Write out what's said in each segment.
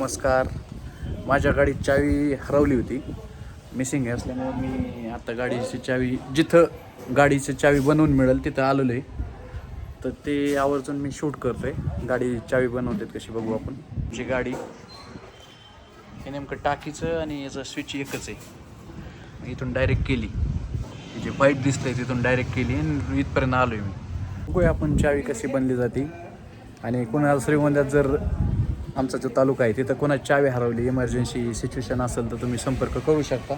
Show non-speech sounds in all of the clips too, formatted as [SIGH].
नमस्कार. माझ्या गाडीत चावी हरवली होती. मिसिंग आहे असल्यामुळे मी आता गाडीची चावी जिथं गाडीची चावी बनवून मिळेल तिथं आलेलो आहे. तर ते आवर्जून मी शूट करतो आहे गाडी चावी बनवतात कशी बघू आपण. जी गाडी हे नेमकं टाकीचं आणि याचं स्विच एकच आहे. इथून डायरेक्ट केली. जे जी व्हाईट दिसतंय तिथून डायरेक्ट केली आणि इथपर्यंत आलो आहे मी. बघूया आपण चावी कशी बनली जाते. आणि कोणाला श्रीगोंद्यात जर आमचा जो तालुका आहे तिथं कोणाची चावी हरवली इमर्जन्सी सिच्युएशन असेल तर तुम्ही संपर्क करू शकता.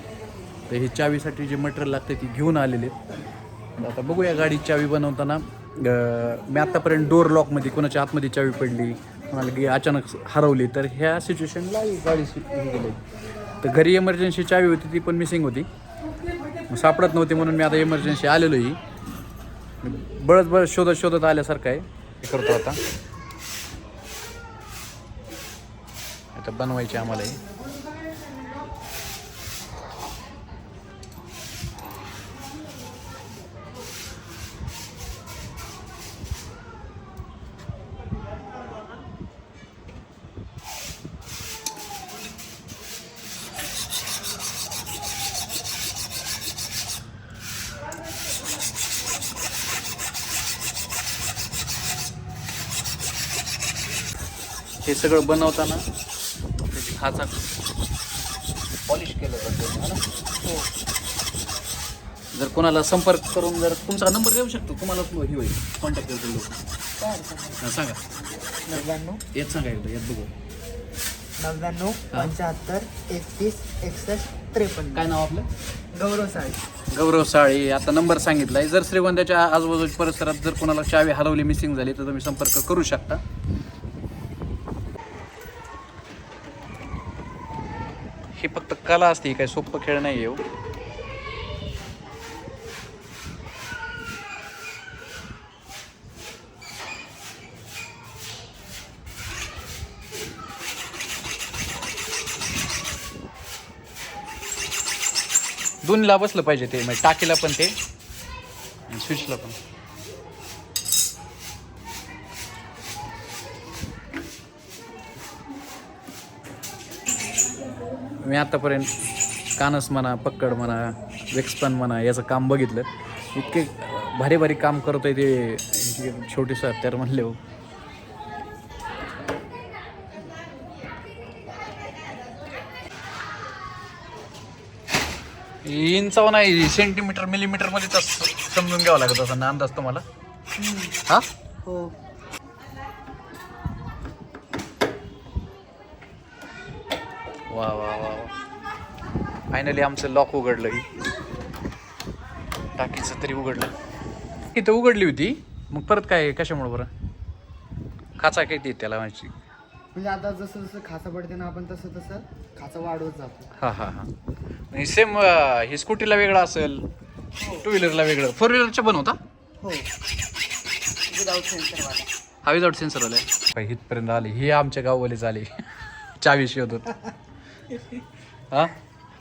तर हे चावीसाठी जे मटेरियल लागते ती घेऊन आलेले आहेत. आता बघूया गाडी चावी बनवताना. मी आत्तापर्यंत डोर लॉकमध्ये कोणाच्या आतमध्ये चावी पडली कोणाला की अचानक हरवली तर ह्या सिच्युएशनला गाडी गेली तर घरी इमर्जन्सी चावी होती ती पण मिसिंग होती. सापडत नव्हती म्हणून मी आता इमर्जन्सी आलेलोही बळत बळत शोधत शोधत आल्यासारखं आहे. करतो आता. आता बनवायचे आम्हाला हे. हे सगळं बनवताना खाचा. पॉलिश केलं जातं है ना? हो. जर कोणाला संपर्क करून जर तुमचा नंबर देऊ शकतो तुम्हाला ही होईल. कॉन्टॅक्ट करतील लोक. हा, सांगा. नव्याण्णव. येत सांगा एकदा येत बघू. नव्याण्णव पंच्याहत्तर एकतीस एकसष्ट त्रेपन्न. काय नाव आपलं? गौरव साळी. गौरव साळी आता नंबर सांगितलाय. जर श्रीगोंद्याच्या आजूबाजूच्या परिसरात जर कोणाला चावी हरवली मिसिंग झाली तर तुम्ही संपर्क करू शकता. ही फक्त कला असते ही काही सोपं खेळ नाही येऊ हो. दोन्हीला बसलं पाहिजे ते म्हणजे टाकीला पण ते स्विचला पण. मी आतापर्यंत कानस म्हणा पक्कड म्हणा वेक्सपन म्हणा याचं काम बघितलं. इतके भारी भारी काम करतोय ते छोटे तर म्हणले हो. इंचाव नाही सेंटीमीटर मिलीमीटरमध्ये तसं समजून घ्यावं लागत असं अंदाज तुम्हाला. हा? हो. वा वा वा फायनली आमचं लॉक उघडलं ही. टाकीचं तरी उघडलं. इथं उघडली होती. मग परत काय कशामुळे बरं? खाचा किती त्याला माझी म्हणजे आता जसं जसं खाचा पडते ना आपण तसं तसं खाचा वाढवत जातो. हा हा हा. सेम ही स्कूटीला वेगळं असेल टू व्हीलरला वेगळं. फोर व्हीलरच्या बनवता हो. विदाऊट सेन्सरवाला हा विदाउट सेन्सर आलाय इथपर्यंत आले. ही आमच्या गाववालीच आली [LAUGHS] चावी शोधत हा?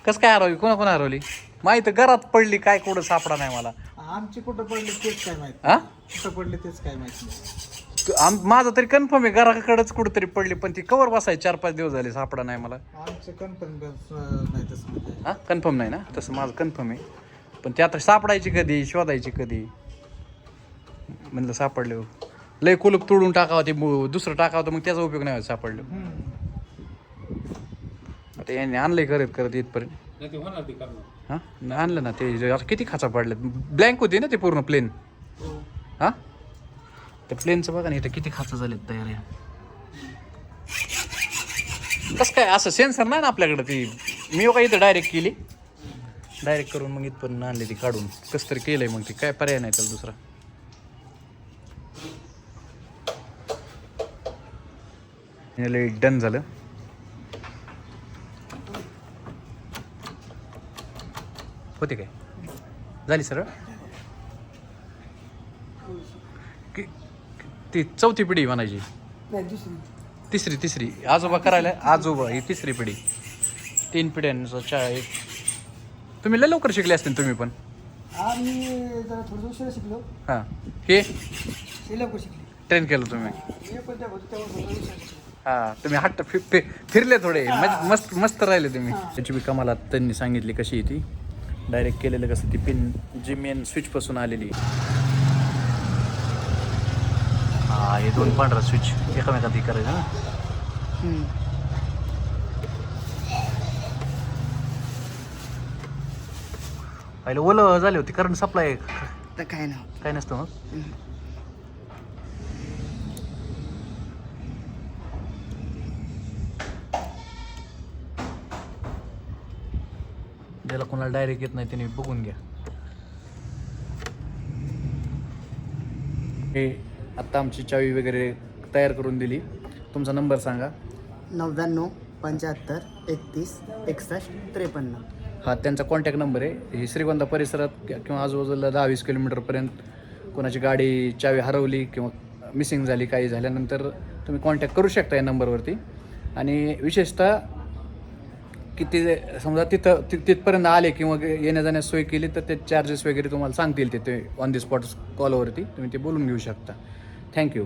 कसं काय हरवली? कोणा कोणा हरवली? माहिती घरात पडली काय कुठं सापडा नाही मला. आमचे कुठं पडले तेच काय माहिती हा? कुठं पडले तेच काय माहिती नाही. आम माझं तरी कन्फर्म आहे घराकडेच कुठंतरी पडली पण ती कवर बसाय चार पाच दिवस झाले सापडा नाही मला. आमचे कन्फर्म नाही तसं म्हणजे. हा? कन्फर्म नाही ना? तसं माझं कन्फर्म आहे. पण ते आता सापडायची कधी शोधायची कधी? म्हणलं सापडले. लय कुलूप तोडून टाकावं ते मु- दुसरं टाकावं तर मग त्याचा उपयोग नाही होत सापडलं. आता यांनी आणलंय करत करत इथपर्यंत. हा? न- आणलं ना ते. जे- आता किती खाचा पडले? ब्लँक होती ना ते पूर्ण प्लेन हा. त्या प्लेनचं बघा ना इथं किती खाचा झालेत तयार आहे कसं काय असं सेन्सर नाही ना आपल्याकडं ती? मी हो का इथं डायरेक्ट केली? डायरेक्ट करून मग इथपर्यंत आणली ती काढून. कसं तरी केलंय मग ती. काय पर्याय नाही त्याला दुसरा. डन झालं. होते काय? झाली सरळ? कि- ती चौथी पिढी म्हणायची. नाही दुसरी. तिसरी तिसरी. आजोबा करायला आजोबा ही तिसरी पिढी. तीन पिढ्यांचा चा एक तुम्ही लय लवकर शिकले असतील तुम्ही पण. आम्ही जरा थोडं उशिरा शिकलो. हां. हे? लवकर शिकले. ट्रेन केलं तुम्ही. हे पण त्या होतं तेव्हा थोडं उशिरा शिकलो. हा. तुम्ही हट्ट फि- फि- फिरले थोडे. मस्त मस्त मस्त राहिले तुम्ही. त्याची बी कमाला त्यांनी सांगितली कशी आहे ती. डायरेक्ट केलेलं कसं ती पिन जी मेन स्विच पासून आलेली. हा हे दोन पांढरा स्विच एकामेकात हे करायचं ना? पहिले ओलं झाली होती करंट सप्लाय काय ना काय नसतं मग? ज्याला कोणाला डायरेक्ट येत नाही त्याने बघून घ्या. हे आत्ता आमची चावी वगैरे तयार करून दिली. तुमचा नंबर सांगा. नव्याण्णव पंच्याहत्तर एकतीस एकसष्ट त्रेपन्न. हा त्यांचा कॉन्टॅक्ट नंबर आहे. ही श्रीगोंदा परिसरात किंवा आजूबाजूला दहा वीस किलोमीटरपर्यंत कोणाची गाडी चावी हरवली किंवा मिसिंग झाली काही झाल्यानंतर तुम्ही कॉन्टॅक्ट करू शकता या नंबरवरती आणि विशेषतः किती समजा तिथं ति तिथपर्यंत आले किंवा येण्या जाण्यास सोय केली तर ते चार्जेस वगैरे तुम्हाला सांगतील तिथे ऑन दी स्पॉट कॉलवरती तुम्ही ते बोलून घेऊ शकता. थँक्यू